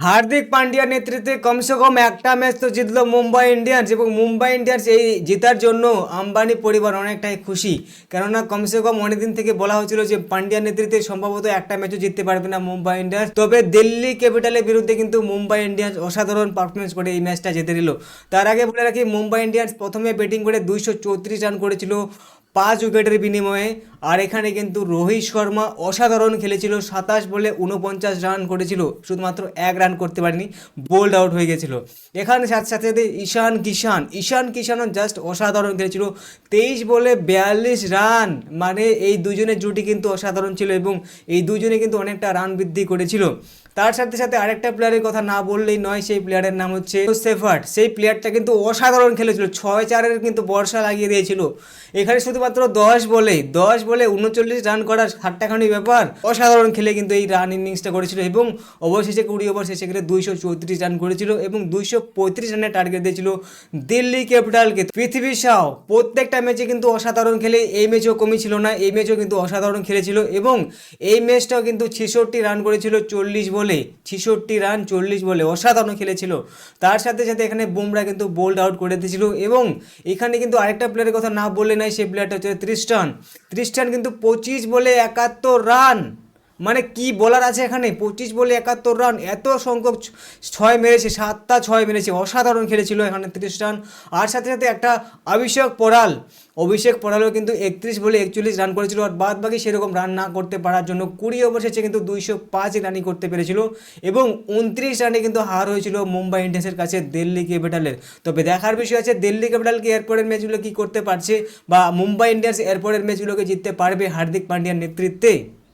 হার্দিক পান্ডিয়ার নেতৃত্বে কমসে কম একটা ম্যাচ তো জিতলো মুম্বাই ইন্ডিয়ান্স এবং মুম্বাই ইন্ডিয়ান্স এই জেতার জন্য আম্বানি পরিবার অনেকটাই খুশি। কেননা কমসে কম অনেকদিন থেকে বলা হয়েছিল যে পান্ডিয়ার নেতৃত্বে সম্ভবত একটা ম্যাচও জিততে পারবে না মুম্বাই ইন্ডিয়ান্স। তবে দিল্লি ক্যাপিটালের বিরুদ্ধে কিন্তু মুম্বাই ইন্ডিয়ান্স অসাধারণ পারফরমেন্স করে এই ম্যাচটা জিতে দিল তার আগে বলে রাখি, মুম্বাই ইন্ডিয়ান্স প্রথমে ব্যাটিং করে দুইশো চৌত্রিশ রান করেছিল। পাঁচ উইকেটের বিনিময়ে। আর এখানে কিন্তু রোহিত শর্মা অসাধারণ খেলেছিল, সাতাশ বলে উনপঞ্চাশ রান করেছিল, শুধুমাত্র এক রান করতে পারেনি, বোল্ড আউট হয়ে গেছিল। এখানে সাথে সাথে সাথে ঈশান কিষান ঈশান কিষানও জাস্ট অসাধারণ খেলেছিল, তেইশ বলে বিয়াল্লিশ রান মানে এই দুজনের জুটি কিন্তু অসাধারণ ছিল এবং এই দুজনে কিন্তু অনেকটা রান বৃদ্ধি করেছিল। তার সাথে সাথে আরেকটা প্লেয়ারের কথা না বললেই নয়, সেই প্লেয়ারের নাম হচ্ছে সেফার্ট সেই প্লেয়ারটা কিন্তু অসাধারণ খেলেছিল, ছয় চারের কিন্তু বর্ষা লাগিয়ে দিয়েছিল। এখানে শুধুমাত্র দশ বলে দশ বলে উনচল্লিশ রান করার ষাটটাখানি ব্যাপার, অসাধারণ খেলে কিন্তু এই রান ইনিংসটা করেছিল এবং অবশেষে কুড়ি ওভার শেষে গেলে দুইশো চৌত্রিশ রান করেছিল এবং দুইশো পঁয়ত্রিশ রানের টার্গেট দিয়েছিল দিল্লি ক্যাপিটালকে। পৃথিবী শাহ প্রত্যেকটা ম্যাচে কিন্তু অসাধারণ খেলে, এই ম্যাচও কমই ছিল না, এই ম্যাচও কিন্তু অসাধারণ খেলেছিল এবং এই ম্যাচটাও কিন্তু ছেষট্টি রান করেছিল, চল্লিশ বলে। ছেষট্টি রান চল্লিশ বলে অসাধারণ খেলেছিল। তার সাথে সাথে এখানে বুমরা কিন্তু বোল্ড আউট করে দিয়েছিল এবং এখানে কিন্তু আরেকটা প্লেয়ারের কথা না বলে নাই সেই প্লেয়ারটা হচ্ছে ত্রিস্টান ত্রিস্টান কিন্তু পঁচিশ বলে একাত্তর রান। মানে কি বলার আছে এখানে? পঁচিশ বলে একাত্তর রান, এত সংখ্যক ছয় মেরেছে, সাতটা ছয় মেরেছে, অসাধারণ খেলেছিল এখানে তিরিশ রান। আর সাথে সাথে একটা অভিষেক পড়াল। অভিষেক পড়ালও কিন্তু একত্রিশ বলে একচল্লিশ রান করেছিল আর বাদ বাকি সেরকম রান না করতে পারার জন্য কুড়ি ওভার শেষে কিন্তু দুইশো পাঁচ রানই করতে পেরেছিল এবং উনত্রিশ রানে কিন্তু হার হয়েছিল মুম্বাই ইন্ডিয়ান্সের কাছে দিল্লি ক্যাপিটালের তবে দেখার বিষয় আছে দিল্লি ক্যাপিটালকে এরপরের ম্যাচগুলো কী করতে পারছে বা মুম্বাই ইন্ডিয়ান্স এরপরের ম্যাচগুলোকে জিততে পারবে হার্দিক পান্ডিয়ার নেতৃত্বে?